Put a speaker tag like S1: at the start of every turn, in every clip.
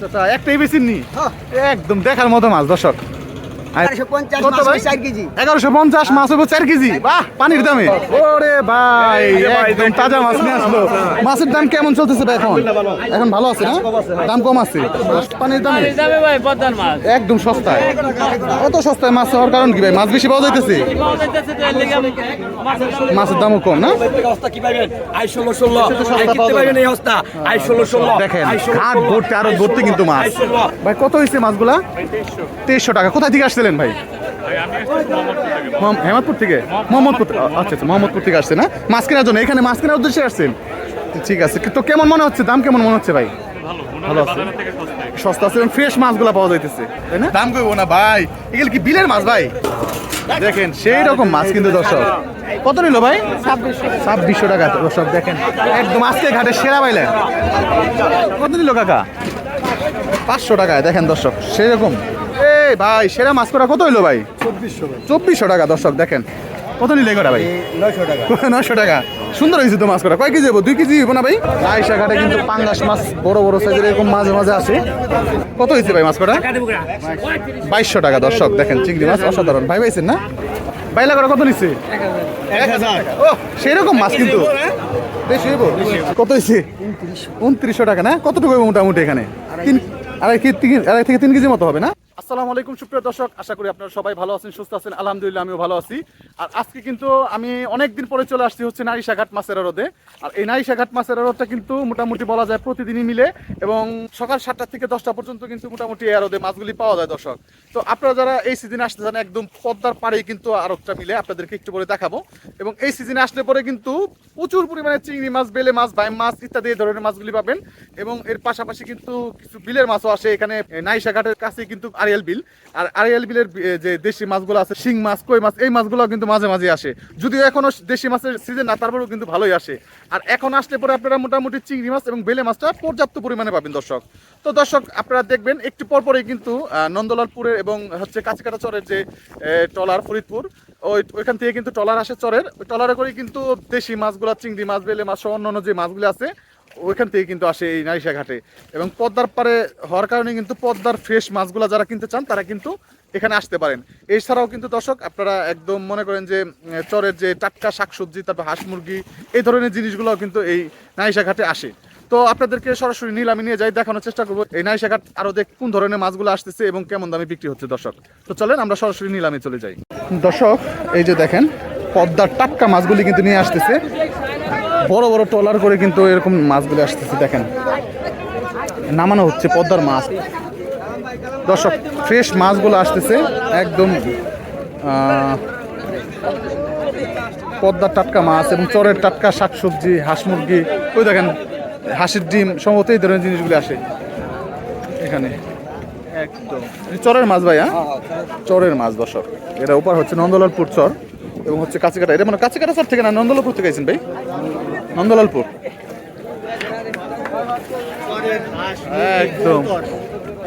S1: চাচা একটাই বেশি নি একদম দেখার মতো মাছ দর্শক? এগারোশো পঞ্চাশ মাছ হব চার কেজি। বাহ পানির দামে। ওরে ভাই একদম তাজা মাছ নিয়ে আসলো। মাছের দাম কেমন চলতেছে এখন? এখন ভালো আছে না? দাম কম আছে পানির দামে?
S2: যাবে ভাই পদ্মার মাছ।
S1: একদম সস্তায়। এত সস্তায় মাছ হওয়ার কারণ কি ভাই? মাছ বেশি পাওয়া যাইতেছে?
S2: মাছের
S1: দামও কম না? দেখেন। ভর্তি আরও ভর্তি কিন্তু মাছ। ভাই কত হয়েছে মাছগুলা? তেইশশো। টাকা। কোথা থেকে আসছিলেন ভাই? হেমাদপুর থেকে? মোহাম্মদপুর থেকে- আচ্ছা আচ্ছা মোহাম্মদপুর থেকে আসছে না মাছ কেনার জন্য এখানে মাছ কেনার উদ্দেশ্যে আসছেন? ঠিক আছে তো কেমন মনে হচ্ছে? দাম কেমন মনে হচ্ছে ভাই? ভালো আছে। সস্তা আছে ফ্রেশ মাছগুলো পাওয়া যাইতেছে তাই না? দাম কইবো না ভাই। এগুলো কি বিলের মাছ ভাই? দেখেন সেই রকম মাছ কিন্তু দর্শক। কত নিল ভাই? ছাব্বিশশো টাকা দর্শক দেখেন। একদম আজকে ঘাটে সেরা পাইলেন। কত নিল কাকা? পাঁচশো টাকায় দেখেন দর্শক সেরকম ভাই সেরা মাছ করা কত হইল ভাই? চব্বিশশো টাকা দর্শক দেখেন। কত নিলে কটা ভাই? নয়শো টাকা। সুন্দর হয়েছে তো মাছ করা কয় কেজি হব দুই কেজি হব না ভাই? আইসা ঘাটে কিন্তু পাঙ্গাস মাছ বড় বড় সাইজের এরকম মাঝে মাঝে আসে। কত হয়েছে ভাই মাছ করা বাইশশো টাকা দর্শক দেখেন চিংড়ি মাছ অসাধারণ। ভাই পাইছেন না? বাইলা করা কত নিচ্ছে? ও সেরকম মাছ কিন্তু। কত হয়েছে উনত্রিশশো। টাকা না? কতটুকু মোটামুটি এখানে? তিন আড়াই তিন- আড়াই থেকে তিন কেজি মতো হবে না? আসসালামু আলাইকুম, সুপ্রিয় দর্শক। আশা করি আপনারা সবাই ভালো আছেন, সুস্থ আছেন। আলহামদুলিল্লাহ, আমিও ভালো আছি। আর আজকে কিন্তু আমি অনেক দিন পরে চলে আসছি হচ্ছে নারিশাঘাট মাছের আড়তে। আর এই নারিশাঘাট মাছের আড়তটা কিন্তু মোটামুটি বলা যায় প্রতিদিনই মিলে এবং সকাল সাতটা থেকে দশটা পর্যন্ত কিন্তু মোটামুটি এই আড়তে মাছগুলি পাওয়া যায় দর্শক। তো আপনারা যারা এই সিজনে আসতে চান, একদম পদ্মার পাড়েই কিন্তু আড়তটা মিলে আপনাদেরকে একটু পরে দেখাবো। এবং এই সিজনে আসলে পরে কিন্তু প্রচুর পরিমাণে চিংড়ি মাছ, বেলে মাছ বাইম মাছ ইত্যাদি এই ধরনের মাছগুলি পাবেন। এবং এর পাশাপাশি কিন্তু কিছু বিলের মাছও আসে এখানে নাইশা ঘাটের কাছে কিন্তু আরিয়াল বিল। আর আরিয়াল বিলের যে দেশি মাছগুলো আছে, শিং মাছ, কই মাছ, এই মাছগুলো কিন্তু মাঝে মাঝে আসে। যদিও এখনও দেশি মাছের সিজন না, তারপরেও কিন্তু ভালোই আসে। আর এখন আসলে পরে আপনারা মোটামুটি চিংড়ি মাছ এবং বেলে মাছটা পর্যাপ্ত পরিমাণে পাবেন দর্শক। তো দর্শক, আপনারা দেখবেন একটু পরপরই কিন্তু নন্দলালপুরের এবং হচ্ছে কাছিকাটা চরের যে টলার ফরিদপুর, ওই, ওইখান থেকে কিন্তু টলার আসে চরের। ওই টলারে করে কিন্তু দেশি মাছগুলো, চিংড়ি মাছ, বেলে মাছ সহ অন্যান্য যে মাছগুলো আছে ওইখান থেকে কিন্তু আসে এই নারিশা ঘাটে। এবং পদ্মার পারে হওয়ার কারণে কিন্তু পদ্মার ফ্রেশ মাছগুলো যারা কিনতে চান, তারা কিন্তু এখানে আসতে পারেন। এছাড়াও কিন্তু দর্শক, আপনারা একদম মনে করেন যে চরের যে টাটকা শাকসবজি, তারপর হাঁস মুরগি, এই ধরনের জিনিসগুলো কিন্তু এই নারিশা ঘাটে আসে। তো আপনাদেরকে সরাসরি নিলামে নিয়ে যাই, দেখানোর চেষ্টা করব এই নারিশা ঘাট আরও দেখ কোন ধরনের মাছগুলো আসতেছে এবং কেমন দামে বিক্রি হচ্ছে দর্শক। তো চলেন আমরা সরাসরি নিলামে চলে যাই। দর্শক, এই যে দেখেন, পদ্মার টাটকা মাছগুলি কিন্তু নিয়ে আসতেছে। বড় বড় ট্রলার করে কিন্তু এরকম মাছগুলো আসতেছে দেখেন। নামানো হচ্ছে পদ্মার মাছ। দর্শক ফ্রেশ মাছগুলো আসতেছে একদম পদ্মার টাটকা মাছ এবং চরের টাটকা শাকসবজি হাঁস মুরগি ওই দেখেন হাঁসের ডিম সম্ভবত এই ধরনের জিনিসগুলো আসে এখানে। একদম। চরের মাছ ভাই হ্যাঁ? চরের মাছ দর্শক। এটা উপর হচ্ছে নন্দলালপুর চর এবং হচ্ছে কাছিকাটা এটা মানে কাছিকাটা চর থেকে না নন্দলালপুর থেকে আইছেন ভাই? নন্দলালপুর। একদম।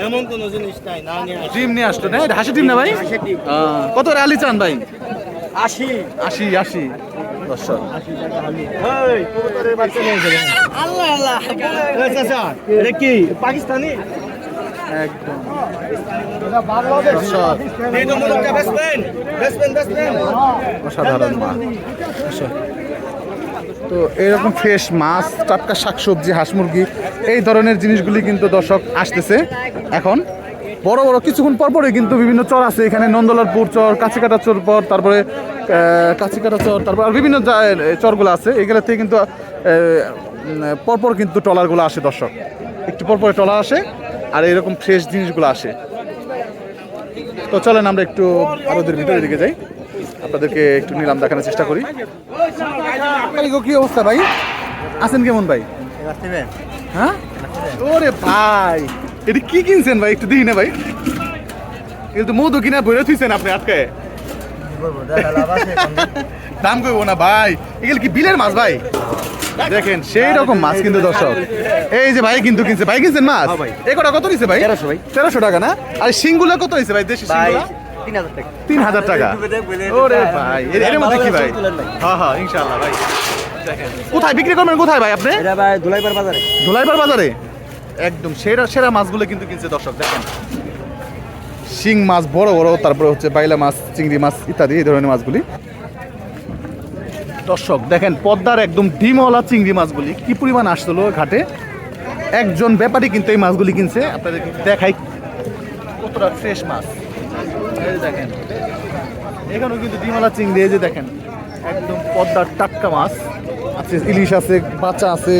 S3: এমন কোন জিনিস নাই না নিয়ে আসি।
S1: ডিম নিয়ে আসতো না? হাসি ডিম না ভাই? কত করে আলি চান ভাই?
S3: আসি
S1: আশি আশি।
S3: চাচা এটা কি পাকিস্তানি?
S1: একদম। অসাধারণ আচ্ছা। তো এরকম ফ্রেশ মাছ, টাটকা শাকসবজি, হাঁস মুরগি, এই ধরনের জিনিসগুলি কিন্তু দর্শক আসতেছে এখন। বড় বড় কিছুক্ষণ পর পরে কিন্তু বিভিন্ন চর আছে। এখানে নন্দলালপুর চর, কাছিকাটা চর পর, তারপরে কাছিকাটা চর, তারপর আর বিভিন্ন চরগুলো আছে। এগুলো থেকে কিন্তু পরপর কিন্তু ট্রলারগুলো আসে দর্শক। একটু পর পরে ট্রলার আসে আর এরকম ফ্রেশ জিনিসগুলো আসে। তো চলেন আমরা একটু আরোদের ভিতরে দিকে যাই। আপনাদেরকে একটু নিলাম দেখানোর চেষ্টা করি। কালিগো কি অবস্থা ভাই? আছেন কেমন ভাই? হ্যাঁ? ওরে ভাই এটা কি কিনছেন ভাই? একটু দিই না ভাই। এটা তো মধু কিনা বইরে থুইছেন আপনি আজকে। দাম কইবো না ভাই। এগুলো কি বিলের মাছ ভাই? দেখেন সেই রকম মাছ কিন্তু দর্শক। এই যে ভাই কিন্তু কিনছে। ভাই কিনছেন মাছ? এই কটা কত নিছে ভাই? তেরোশো ভাই। তেরোশো টাকা না? আর সিঙ্গুলা কত হয়েছে ভাই? দেশি সিঙ্গুলা? তিন হাজার টাকা? ওরে ভাই এর মধ্যে কি ভাই? হ্যাঁ হ্যাঁ ইনশাআল্লাহ ভাই। কোথায় বিক্রি করবেন কোথায় ভাই আপনি?
S3: এটা ভাই দুলাইবার বাজারে।
S1: ধুলাইপার বাজারে? একদম সেরা সেরা মাছগুলো কিন্তু কিনছে দর্শক দেখেন। শিং মাছ বড় বড় তারপরে হচ্ছে বাইলা মাছ চিংড়ি মাছ ইত্যাদি এই ধরনের মাছগুলি। দর্শক দেখেন পদ্মার একদম ডিমওয়ালা চিংড়ি মাছগুলি কি পরিমাণ আসছিল ঘাটে? একজন ব্যাপারী কিন্তু এই মাছগুলি কিনছে। আপনাদের দেখাই কতটা ফ্রেশ মাছ। দেখেন, এখানেও কিন্তু ডিমালা চিংড়ি, এই যে দেখেন, একদম পদ্মার টাটকা মাছ। আছে, ইলিশ আছে, বাচ্চা আছে,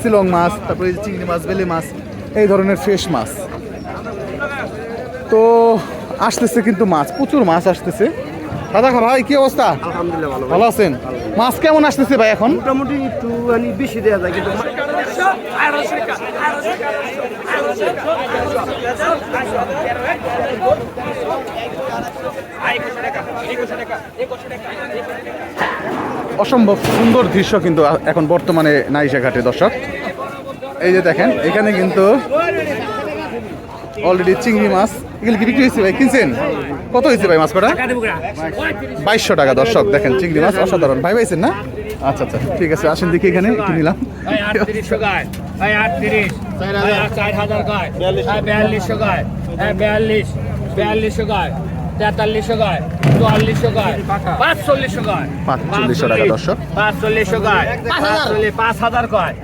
S1: শিলং মাছ, তারপরে চিংড়ি মাছ, বেলে মাছ, এই ধরনের ফ্রেশ মাছ। তো, আসতেছে কিন্তু মাছ, প্রচুর মাছ আসতেছে। দাদা ভাই কি অবস্থা?
S4: আলহামদুলিল্লাহ ভালো।
S1: ভালো আছেন? মাছ কেমন আসতেছে ভাই এখন?
S4: মোটামুটি একটু মানে বেশি দেওয়া যায় কিন্তু
S1: অসম্ভব সুন্দর দৃশ্য কিন্তু এখন বর্তমানে নাইসা ঘাটে দর্শক। এই যে দেখেন এখানে কিন্তু অলরেডি চিংড়ি মাছ। এগুলো কি বিক্রি হয়েছে ভাই? কিনছেন? কত হয়েছে ভাই মাছ কটা বাইশশো টাকা দর্শক দেখেন চিংড়ি মাছ অসাধারণ। ভাই পাইছেন না? আচ্ছা আচ্ছা ঠিক আছে আসেন দেখি এখানে একটু নিলাম।
S2: বিয়াল্লিশশো। গায়। হ্যাঁ বিয়াল্লিশ। বিয়াল্লিশশো গায়। তেতাল্লিশশো গায়। চুয়াল্লিশশো গায়। পাঁচচল্লিশশো গায়।
S1: পাঁচচল্লিশশো টাকা দর্শক।
S2: পাঁচচল্লিশশো গায়। পাঁচ হাজার। গায়।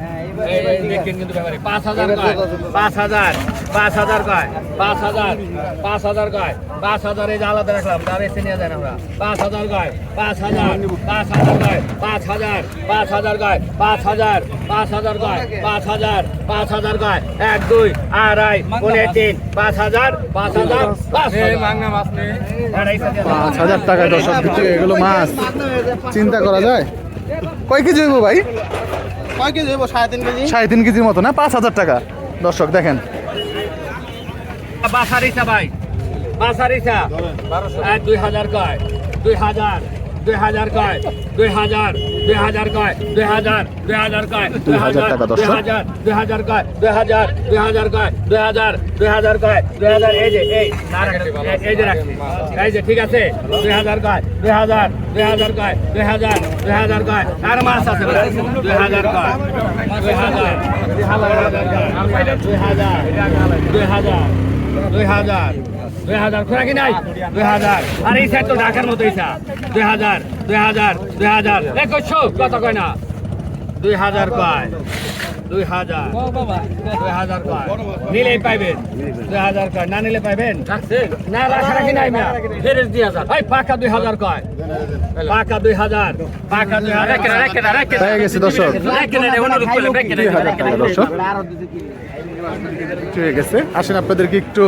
S2: এই এই দেখেন কিন্তু ব্যাপারে পাঁচ হাজার গায়। পাঁচ হাজার। পাঁচ হাজার গায় পাঁচ হাজার পাঁচ হাজার গায় পাঁচ হাজার এই যে আলাদা রাখলাম তার এসে নিয়ে যান আমরা পাঁচ হাজার গায় পাঁচ হাজার পাঁচ হাজার গায় পাঁচ হাজার পাঁচ হাজার গায় পাঁচ হাজার পাঁচ হাজার গায় পাঁচ হাজার পাঁচ হাজার গায় এক দুই আড়াই পনেরো তিন পাঁচ হাজার পাঁচ হাজার পাঁচ হাজার মাছ নেই
S1: পাঁচ হাজার টাকা দর্শক বিক্রি হয়ে গেলো মাছ চিন্তা করা যায় কয় কেজি হইব ভাই
S4: কয় কেজি হইব সাড়ে তিন কেজি
S1: সাড়ে তিন কেজির মতো না পাঁচ হাজার টাকা দর্শক দেখেন
S2: বাসারিসা ভাই বাসারিসা এক দুই হাজার কয় দুই হাজার দুই হাজার কয় দুই হাজার দুই হাজার কয় দুই হাজার দুই হাজার কয়
S1: দুই হাজার টাকা
S2: দুই
S1: দর্শক।
S2: হাজার দুই হাজার কয় দুই হাজার দুই হাজার কয় দুই হাজার দুই হাজার কয় দুই হাজার এই যে এই না রাখছি, এই- এই যে রাখছি এই যে ঠিক আছে দুই হাজার কয় দুই হাজার দুই হাজার কয় দুই হাজার দুই হাজার কয় আর মাছ আছে ভাই। দুই হাজার কয় দুই হাজার দুই হাজার কয় দুই হাজার দুই হাজার দুই হাজার। দুই হাজার। খোরা কি নাই? দুই হাজার। আর এই সাইড তো ঢাকার মতো ইসা দুই হাজার। দুই হাজার। দুই হাজার। একুশশো কত কয় না। দুই হাজার কয় দুই হাজার। দুই হাজার কয় নিলেই পাইবেন। দুই হাজার কয় না নিলে পাইবেন? না রাখা রাখি নাই মিয়া? ফেরেস দুই হাজার ওই পাকা দুই হাজার কয়? পাকা দুই হাজার। পাকা দুই হাজার।
S1: ঠিক আছে। আসেন আপনাদেরকে একটু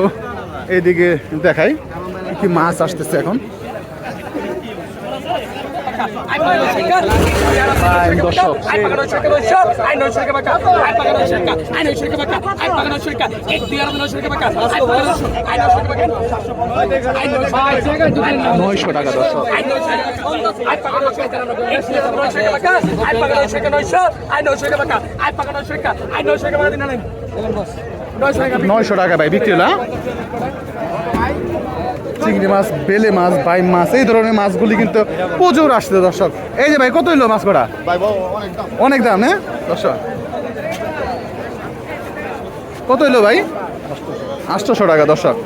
S1: এইদিকে দেখাই। কি মাছ আসতেছে এখন? নয়শো টাকা দর্শক নয়শো টাকা ভাই বিক্রি হলো হ্যাঁ? চিংড়ি মাছ বেলে মাছ বাইম মাছ এই ধরনের মাছগুলি কিন্তু প্রচুর আসছে দর্শক। এই যে ভাই কত হইল মাছ কটা? অনেক দাম। হ্যাঁ? দর্শক কত হইল ভাই? আটশোশো টাকা দর্শক।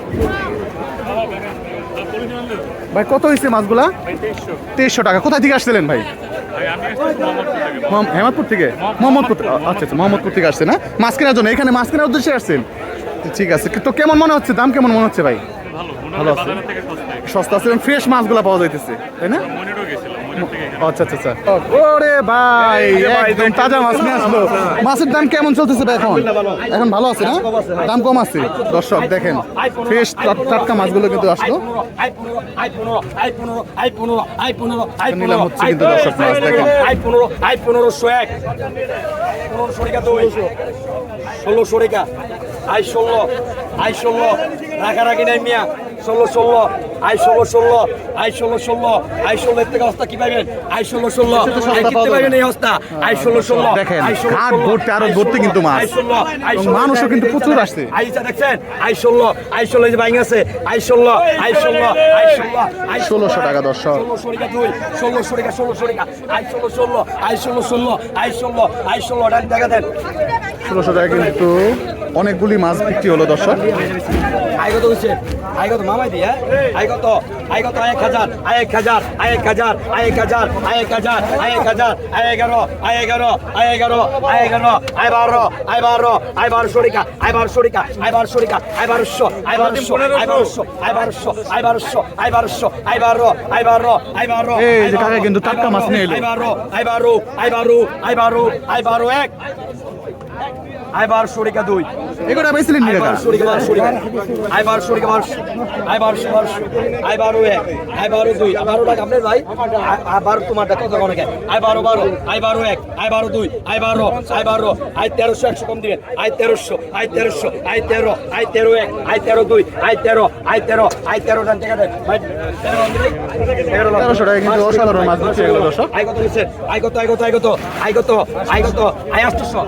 S1: ভাই কত হয়েছে মাছগুলা? তেইশশো টাকা। কোথায় থেকে আসছিলেন ভাই? হেমাদপুর থেকে? মোহাম্মদপুর থেকে- আচ্ছা আচ্ছা মোহাম্মদপুর থেকে আসছে না মাছ কেনার জন্য। এখানে মাছ কেনার উদ্দেশ্যে আসছেন। ঠিক আছে। তো কেমন মনে হচ্ছে? দাম কেমন মনে হচ্ছে ভাই? ভালো আছে সস্তা আছে ফ্রেশ মাছগুলো পাওয়া যাইতেছে তাই না আচ্ছা আচ্ছা আচ্ছা ওরে ভাই একদম তাজা মাছ নিয়ে আসলো মাছের দাম কেমন চলতেছে ভাই এখন এখন ভালো আছে না দাম কম আছে দর্শক দেখেন ফ্রেশ টাটকা মাছগুলো কিন্তু আসলো
S2: আই পনেরো আই পনেরো আই পনেরো আই পনেরো আই পনেরো আই
S1: নিলাম হচ্ছে কিন্তু দর্শক মাছ দেখেন
S2: আই পনেরো আই পনেরোশো এক পনেরোশো রেখা দুই ষোলোশো রেখা আই ষোলো আই ষোলো রাখারাখি নাই মিয়া ষোলো ষোলো আই ষোলো ষোলো আই ষোলো ষোলো আই ষোলো থেকে অবস্থা কি পাইবেন আই ষোলো ষোলো কিনতে পাইবেন এই অবস্থা আই ষোলো ষোলো
S1: দেখেন,
S2: ষোলো ষোলো,
S1: ভর্তি,
S2: আরও
S1: ভর্তি কিন্তু মাছ।
S2: ষোলো
S1: মানুষও কিন্তু প্রচুর আসছে।
S2: আইসা দেখছেন আই ষোলো আই ষোলো যে বাইং আছে আই ষোলো আই ষোলো আই ষোলো আই
S1: ষোলোশো টাকা দর্শক
S2: ষোলোশো টাকা ষোলোশো টাকা আই ষোলো ষোলো আই ষোলো ষোলো আই ষোলো আই ষোলো দেখা দেন
S1: ষোলোশো টাকা কিন্তু অনেকগুলি মাছ বিক্রি হলো দর্শক।
S4: হাজার এগারো
S1: কিন্তু টাটকা মাছ নিয়ে এলো।
S4: আইবারো আইবারো আইবারো আইবারো এক। আইবার শরিকা দুই।
S1: এগুলো পাইছিলেন নি কাকা
S4: আইবার শরিকা আইবার শরিকাবার আইবার শরিকাবার আইবার ও এক আইবার ও দুই। আইবার ডাক আপনি ভাই? আবার তোমার ডাক কথা অনেক আইবার ও বারো আইবার ও এক আইবার ও দুই আইবার ও আইবার ও আই তেরোশো একশো কম দিবেন। আই তেরোশো আই তেরোশো আই তেরো আই তেরো এক আই তেরো দুই আই তেরো আই তেরো আই তেরো ডান টাকা দেন
S1: তেরোশো টাকা কিন্তু অসাধারণ মাছ ধরছে এগুলো দর্শক।
S4: আই কত আই কত আই কত আই কত আই কত আই আষ্টশো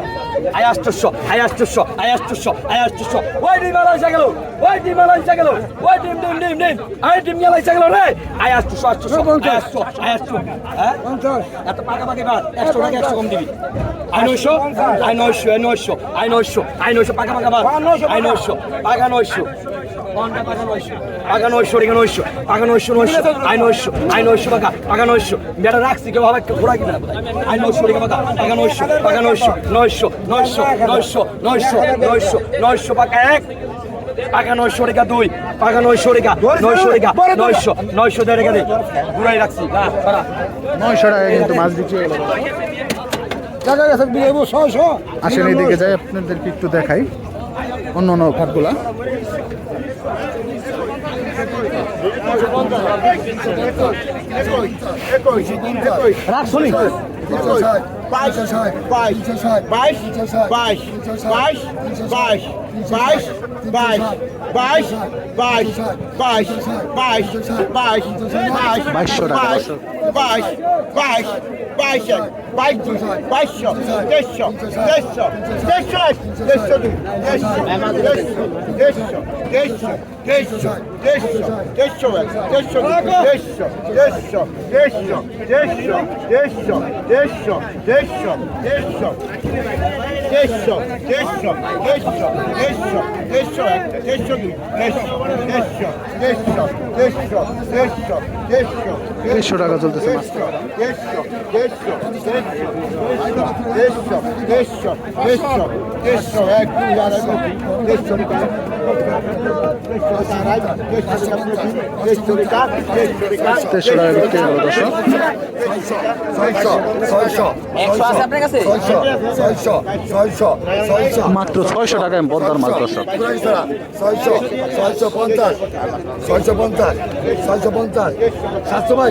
S4: আয় আষ্টশো আয় আষ্টশো আয় আষ্টশো আয় আষ্টশো ওই ডিম মেলা এসে গেল ওই ডিম মেলা এসে গেল ওই ডিম ডিম ডিম ডিম। আয় ডিম মেলা এসে গেল রে। আয় আষ্টশো আষ্টশো আষ্টশো আয় আষ্টশো হ্যাঁ? এত পাকা পাকে বাদ একশো টাকা একশো কম দিবি। আয় নয়শো আয় নয়শো আয় নয়শো আয় নয়শো আয় নয়শো পাকা পাকা বাদ আয় নয়শো পাকা নয়শো। রাখছি এক। নয়শো রেখা নয়শো নয়শো নয়শো ঘুরাই রাখছি
S1: নয়শো কিন্তু মাছ দিচ্ছে আসেন এদিকে যাই আপনাদেরকে একটু দেখাই। অন্য অন্য ঘাটগুলা
S4: রাখছনি
S5: বাইশ বাইশ বাইশ বাইশ বাইশ বাইশ বাইশ বাইশ বাইশ বাইশ বাইশ বাইশ বাইশ বাইশ বাইশ বাইশ বাইশ বাইশ এক বাইশ দুই বাইশশো দেড়শো দেড়শো দেড়শো এক দেড়শো দুই দেড়শো দেড়শো দেড়শো দেড়শো দেড়শো দেড়শো এক দেড়শো দুই দেড়শো দেড়শো দেড়শো দেড়শো দেড়শো দেড়শো দেড়শো দেড়শো দেড়শো দেড়শো দেড়শো দেড়শো দেড়শো এক দেড়শো দুই দেড়শো দেড়শো দেড়শো দেড়শো দেড়শো দেড়শো
S1: দেড়শো টাকা চলতেছে মাছ
S5: দেড়শো দেড়শো দেড়শো দেড়শো দেড়শো দেড়শো দেড়শো এক দুই আড়াই দেড়শো টাকা দেড়শো টাকা দেড়শো টাকা
S1: মাত্র ছয়শো টাকায় বদ্দার মাছ দর্শক।
S4: ছয়শো ছয়শো পঞ্চাশ ছয়শো পঞ্চাশ ছয়শো পঞ্চাশ। সাতশো ভাই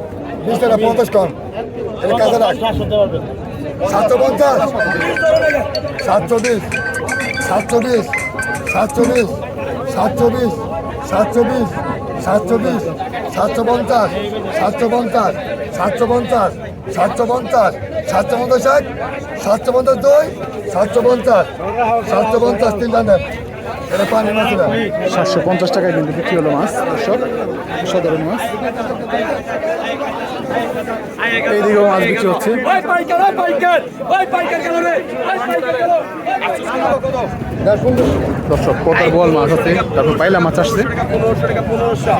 S4: বিশ টাকা পঞ্চাশ কম। এটা কাছে রাখ সাতশো পঞ্চাশ। সাতশো বিশ সাতশো বিশ সাতশো বিশ সাতশো বিশ সাতশো বিশ সাতশো বিশ সাতশো পঞ্চাশ। সাতশো পঞ্চাশ। সাতশো পঞ্চাশ। সাতশো পঞ্চাশ। সাতশো পঞ্চাশ এক সাতশো পঞ্চাশ দুই। সাতশো পঞ্চাশ। সাতশো পঞ্চাশ তিন না
S1: সাতশো পঞ্চাশ টাকায় কিন্তু বিক্রি হলো মাছ দর্শক সাধারণ মাছ। এইদিকেও মাছ বিক্রি হচ্ছে। দর্শক কোটার বল মাছ আছে তারপর বাইলা মাছ আসছে
S6: পনেরোশো টাকা পনেরোশো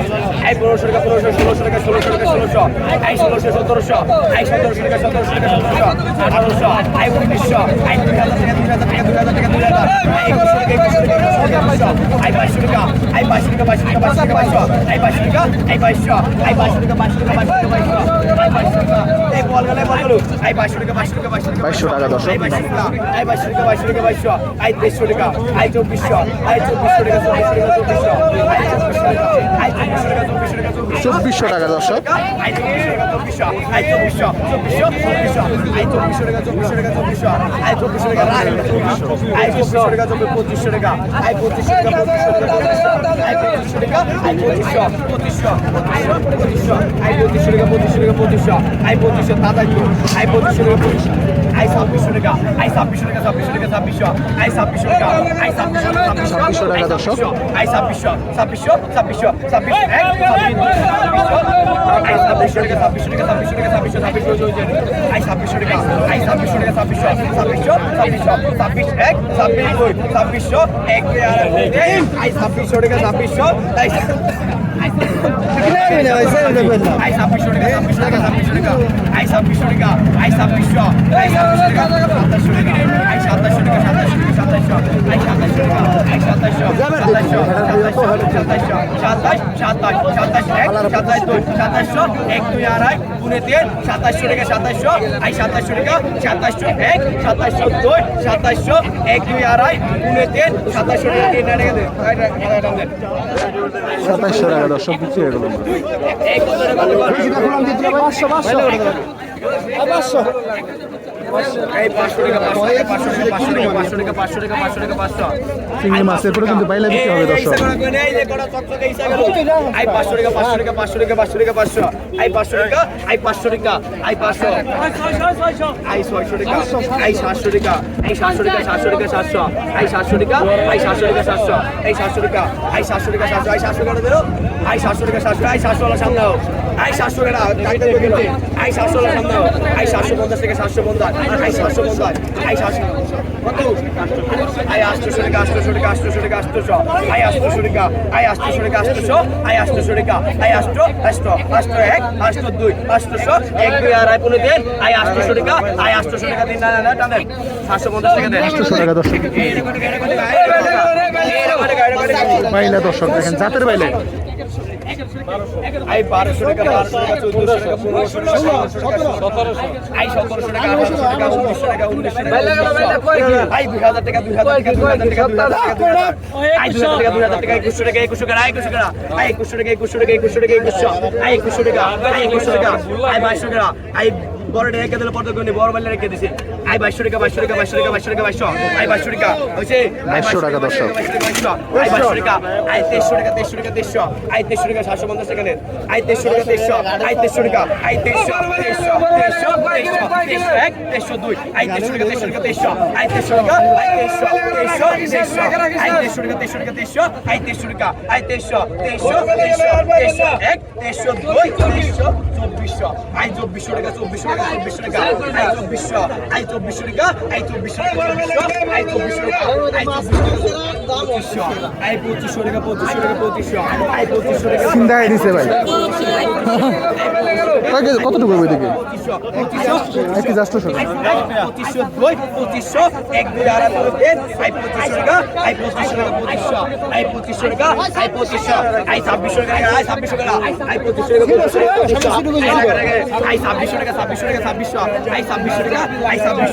S6: আই পনেরোশো টাকা পনেরোশো ষোলোশো টাকা ষোলোশো টাকা ষোলোশো আই ষোলোশো সতেরোশো আই সতেরোশো টাকা সতেরোশো টাকা সতেরোশো আঠারোশো আই উনিশশো আই দুই হাজার টাকা দুই হাজার আই দুই হাজার টাকা দুই হাজার আই একুশশো টাকা একুশশো টাকা আই বাইশশো টাকা আই বাইশশো টাকা বাইশশো টাকা বাইশশো টাকা বাইশশো আই বাইশশো টাকা আই বাইশশো আই টাকা বাইশশো টাকা বাইশশো টাকা বাইশশো বাইশশো টাকা দশ আই বাইশশো টাকা। বাইশশো টাকা বাইশশো আই তেইশশো টাকা আই চব্বিশশো আই চব্বিশশো টাকা চব্বিশশো টাকা
S1: চব্বিশশো টাকা চব্বিশশো
S6: আই বাইশশো টাকা আই বাইশশো টাকা বাইশশো টাকা বাইশশো আই তেইশশো টাকা, আই চব্বিশশো আই পঁচিশশো টাকা পঁচিশশো টাকা চব্বিশশো আই টাকা
S1: পঁচিশশো টাকা দর্শক ছাব্বিশশো টাকা দর্শক।
S4: আই ছাব্বিশশো ছাব্বিশশো ছাব্বিশশো ছাব্বিশ আই ছাব্বিশশো টাকা ছাব্বিশশো টাকা ছাব্বিশশো টাকা ছাব্বিশশো ছাব্বিশশো আই ছাব্বিশশো টাকা আই ছাব্বিশশো টাকা ছাব্বিশশো ছাব্বিশশো ছাব্বিশশো ছাব্বিশ এক ছাব্বিশ দুই ছাব্বিশশো এক আই ছাব্বিশশো টাকা ছাব্বিশশো আই আই ছাব্বিশশো টাকা ছাব্বিশশো টাকা ছাব্বিশশো টাকা আই ছাব্বিশশো টাকা আই ছাব্বিশশো টাকা সাতাশশো টাকা আই সাতাশশো টাকা সাতাশশো সাতাশশো আই সাতাশশো টাকা সাতাশশো সাতাশশো সাতাশশো সাতাশ সাতাশ সাতাশ এক সাতাশ দুই সাতাশশো এক দুই আড়াই পুনে তিন সাতাশশো টাকা সাতাশশো আই সাতাশশো টাকা সাতাশশো এক সাতাশশো দুই সাতাশশো এক দুই আড়াই পুনে তিন সাতাশশো টাকা তিন টাকা
S1: সাতাশশো টাকা দর্শক বিক্রি হয়ে গেল পাঁচশো পাঁচশো। চিংড়ি মাছ এরপরে কিন্তু বাইলে বিক্রি হবে দর্শক
S4: আই পাঁচশো টাকা পাঁচশো টাকা পাঁচশো টাকা পাঁচশো টাকা পাঁচশো আই পাঁচশো টাকা আই পাঁচশো টাকা আই পাঁচশো আই ছয়শো টাকা আই সাতশো টাকা আই সাতশো টাকা সাতশো টাকা সাতশো আই সাতশো টাকা আই সাতশো টাকা সাতশো আই সাতশো টাকা আই সাতশো টাকা সাতশো আই সাতশো টাকা দেরো আই সাতশো টাকা সাতশো আই সাতশো হোক আই সাতশো টাকা আই সাতশো টাকা সামনে আই সাতশো পঞ্চাশ টাকা সাতশো পঞ্চাশ আই সাতশো পঞ্চাশ আই সাতশো কত আই আটশোশো টাকা আটশোশো টাকা আটশোশো টাকা আটশোশো আই আটশোশো টাকা আই আটশোশো টাকা আটশোশো আই আটশোশো টাকা আই আটশো আটশো আটশো এক আটশো দুই আটশোশো এক দুই আড়াই পনেরো দিন আই আটশোশো টাকা আই আটশোশো টাকা দিন না না টানেন সাতশো পঞ্চাশ টাকা দেন
S1: আটশোশো টাকা দর্শক বাইলে দর্শক দেখেন জাতের বাইলে
S4: আই বারোশো টাকা বারোশো টাকা চোদ্দশো টাকা পনেরোশো টাকা সতেরোশো আই সতেরোশো টাকা আঠারোশো টাকা উনিশশো টাকা উনিশশো টাকা আই দুই হাজার টাকা দুই হাজার টাকা দুই হাজার টাকা দুই হাজার টাকা দুই হাজার আই দুই হাজার টাকা দুই হাজার টাকা একুশশো টাকা একুশশো টাকা একুশশো টাকা আই একুশশো টাকা একুশশো টাকা একুশশো টাকা একুশশো আই একুশশো টাকা আই একুশশো টাকা আই বাইশশো টাকা আই বড় রেখে দিলে পর্যন্ত বড় বেলা রেখে দিছে। আই বাইশশো টাকা বাইশশো টাকা বাইশশো টাকা বাইশশো টাকা বাইশশো আই বাইশশো টাকা হয়েছে
S1: বাইশশো টাকা দর্শক।
S4: আই বাইশশো টাকা আই তেইশশো টাকা তেইশশো টাকা তেইশশো আই তেইশশো টাকা সাতশো পঞ্চাশ টাকা নেন আই তেইশশো টাকা তেইশশো আই তেইশশো টাকা আই তেইশশো তেইশশো তেইশশো তেইশশো তেইশশো এক তেইশশো দুই আই তেইশশো টাকা তেইশশো টাকা তেইশশো আই তেইশশো টাকা আই তেইশশো তেইশশো তেইশশো আই তেইশশো টাকা তেইশশো টাকা তেইশশো আই তেইশশো টাকা আই তেইশশো তেইশশো তেইশশো তেইশশো এক তেইশশো দুই তেইশশো চব্বিশশো আই চব্বিশশো টাকা চব্বিশশো টাকা চব্বিশশো টাকা আই চব্বিশশো আই চব্বিশশো চব্বিশশো টাকা আই চব্বিশশো টাকা আই চব্বিশশো টাকা পঁচিশশো টাকা পঁচিশশো টাকা পঁচিশশো আই পঁচিশশো টাকা
S1: চিন্তায় দিছে ভাই। কতটুকু বই দেখি?
S4: পঁচিশশো পঁচিশশো
S1: এক
S4: পঁচিশশো দুই পঁচিশশো এক দুই আড়াই পঁচিশশো টাকা আই পঁচিশশো টাকা পঁচিশশো আই পঁচিশশো টাকা আই পঁচিশশো আই ছাব্বিশশো টাকা আই ছাব্বিশশো টাকা আই পঁচিশশো টাকা পঁচিশশো টাকা ছাব্বিশশো টাকা ছাব্বিশশো টাকা ছাব্বিশশো টাকা ছাব্বিশশো টাকা ছাব্বিশশো ছাব্বিশশো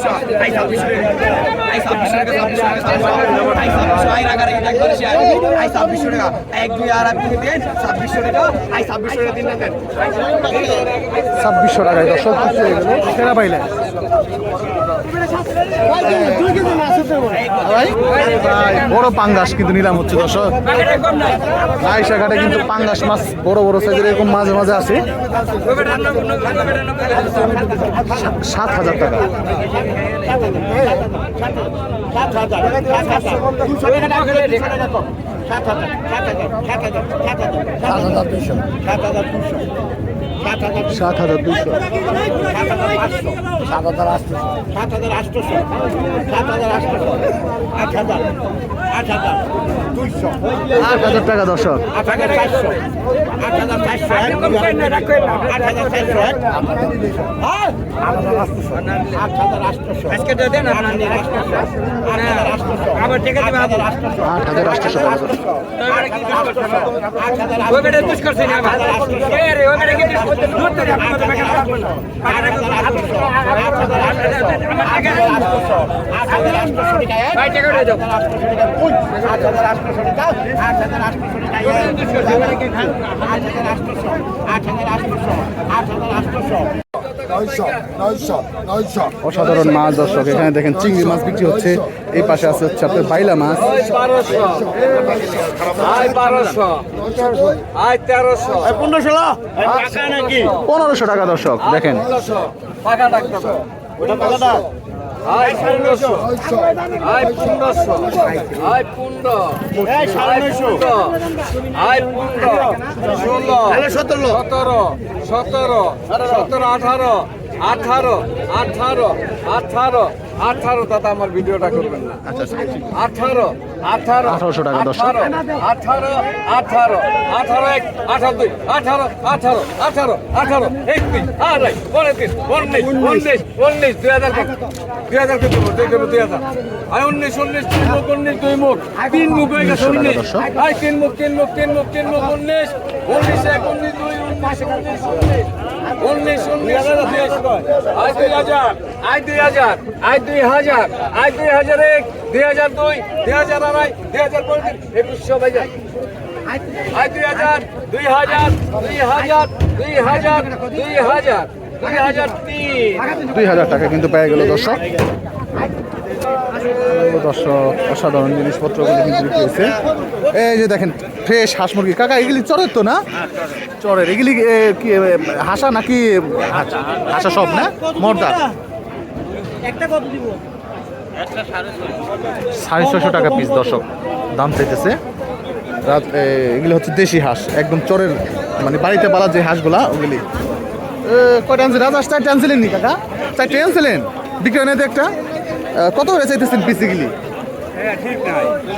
S4: ছাব্বিশশো টাকা এক
S1: দর্শক সেরা পাইলে ভাই ভাই, বড় পাঙ্গাস কিন্তু নিলাম হচ্ছে দর্শক। আইসা ঘাটে কিন্তু পাঙ্গাস মাছ বড় বড় সাইজের এরকম মাঝে মাঝে আছে। সাত হাজার টাকা। সাত হাজার দুইশো
S5: সাত হাজার আটশোশো সাত হাজার দুশো সাত হাজার আট হাজার দুইশো
S1: আট হাজার টাকা দর্শক
S5: আট হাজার চারশো আট হাজার চারশো এক আট হাজার চারশো আট হাজার আটশোশো আট হাজার আজকে দেন আট হাজার আটশোশো আট হাজার আটশোশো আবার ঠিক আছে আট হাজার আটশোশো
S1: আট হাজার আটশোশো টাকা দর্শক।
S5: আট হাজার আটশোশো দুই আট হাজার আটশোশো টাকা আট হাজার আটশোশো টাকা আট হাজার আটশোশো আট হাজার আটশোশো আট হাজার আটশোশো
S7: নয়শো নয়শো নয়শো
S1: অসাধারণ মাছ দর্শক। এখানে দেখেন চিংড়ি মাছ বিক্রি হচ্ছে। এই পাশে আছে হচ্ছে আপনার বাইলা মাছ।
S5: পনেরোশো টাকা
S1: দর্শক। দেখেন।
S3: আয় পনেরোশো। আয় পনেরোশো। আয় পনেরো। আয় পনেরো। ষোলো।
S5: সতেরো।
S3: সতেরো। সতেরো আঠারো। আঠারো আঠারো আঠারো আঠারো দাদা আমার ভিডিওটা করবেন না আঠারো আঠারো
S1: 1800 টাকা দর্শক।
S3: আঠারো আঠারো আঠারো এক আঠারো দুই আঠারো আঠারো আঠারো আঠারো এক দুই আড়াই পঁয়ত্রিশ উনিশ উনিশ উনিশ দুই হাজার? দুই হাজার কত? দুই দুই হাজার আয় উনিশ উনিশ তিন মুখ উনিশ দুই মুখ তিন মুখ হয়ে গেছে
S1: 1900 টাকা
S3: উনিশ। আয় তিন মুখ তিন মুখ তিন মুখ তিন মুখ উনিশ উনিশ এক উনিশ দুই উনিশ উনিশ উনিশ উনিশ আয় দুই হাজার, আয় দুই হাজার, আয় দুই হাজার, আয় দুই হাজার এক, দুই হাজার দুই দুই হাজার আড়াই, দুই হাজার পঁয়ত্রিশ, একুশশো হাজার আয় দুই হাজার দুই হাজার দুই হাজার দুই হাজার দুই হাজার দুই হাজার তিন।
S1: দুই হাজার টাকা কিন্তু পেয়ে গেল দর্শক। দর্শক অসাধারণ জিনিসপত্রগুলো কিন্তু বিক্রি হয়েছে। এই যে দেখেন ফ্রেশ হাঁস মুরগি। কাকা এগুলি চরের তো না? চরের। এগুলি কি হাসা নাকি হাসা? সব না? মর্দা সাড়ে ছশো টাকা পিস দর্শক। দাম চাইতেছে। রাত এগুলি হচ্ছে দেশি হাঁস। একদম চরের মানে বাড়িতে পালা যে হাঁসগুলা ওগুলি। কয়টা আনছিলেন রাজা চারটে আনছিলেন নি কাকা? চারটে আনছিলেন? বিক্রয় নেই একটা? কত করে চাইতেছেন পিস এগুলি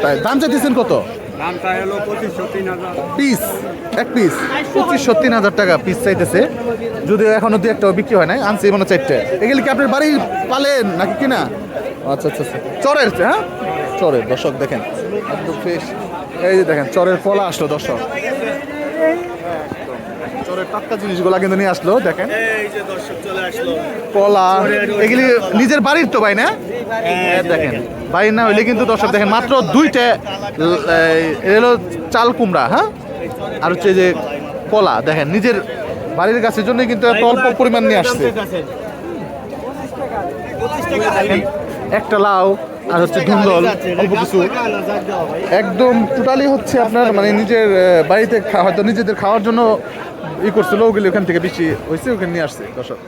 S1: তাই। দাম চাইতেছেন কত? পিস এক পিস পঁচিশশো তিন হাজার টাকা পিস চাইতেছে। যদিও এখনও দু একটা বিক্রি হয় নাই আনছি মানে চারটে এগুলি কি আপনার বাড়ি পালেন নাকি কিনা? আচ্ছা আচ্ছা আচ্ছা। চরের হ্যাঁ? চরের দর্শক দেখেন একদম ফ্রেশ এই যে দেখেন চরের কলা আসলো দর্শক। চরের টাটকা জিনিসগুলো কিন্তু নিয়ে আসলো দেখেন। কলা এগুলি নিজের বাড়ির তো ভাই না? দেখেন। বাড়ির না, হইলে কিন্তু দর্শক দেখেন, মাত্র দুইটা এলো চাল কুমড়া হ্যাঁ? আর হচ্ছে যে কলা, দেখেন, নিজের বাড়ির গাছের জন্য কিন্তু এত অল্প পরিমাণ নিয়ে আসছে। একটা লাউ আর হচ্ছে ধুন্দল, অল্প কিছু। একদম টোটালি হচ্ছে আপনার মানে নিজের বাড়িতে হয়তো নিজেদের খাওয়ার জন্য ই করছিল ওগুলি ওখান থেকে বেশি হয়েছে ওখানে নিয়ে আসছে, দর্শক।